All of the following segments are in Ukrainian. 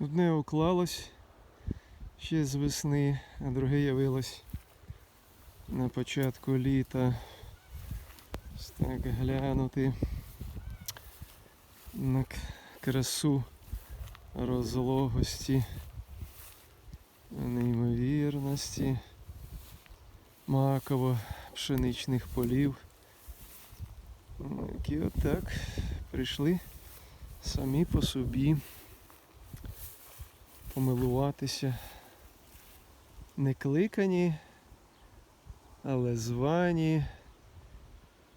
Одне уклалось ще з весни, а друге явилось на початку літа. Ось так глянути на красу розлогості, неймовірності маково-пшеничних полів. Ну, Які отак прийшли самі по собі помилуватися. Не кликані, але звані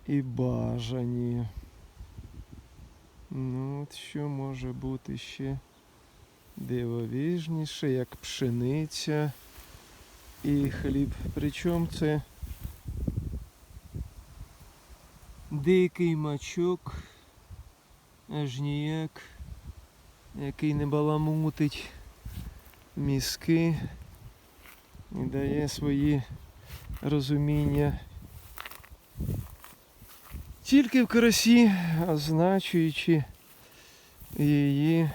і бажані. Ну, от що може бути ще дивовижніше, як пшениця і хліб. Причому це дикий мачок, аж ніяк, який не баламутить мізки і дає свої розуміння тільки в красі, означуючи її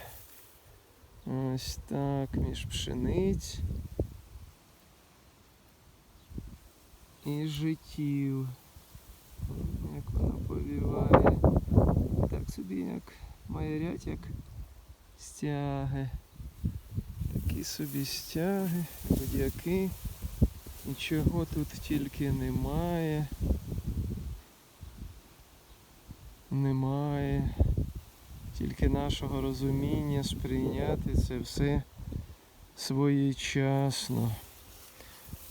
ось так між пшениць і життів. Як вона повіває. Так собі як майорять, як стяги. Собі стяги, будь-які. Нічого тут тільки немає. Немає. Тільки нашого розуміння сприйняти це все своєчасно.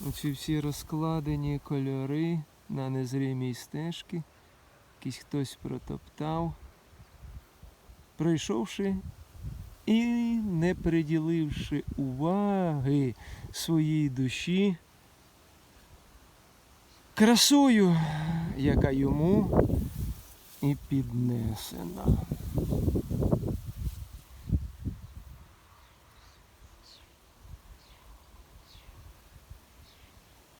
Оці всі розкладені кольори на незрімій стежці. Якийсь хтось протоптав. Пройшовши і не приділивши уваги своїй душі красою, яка йому і піднесена.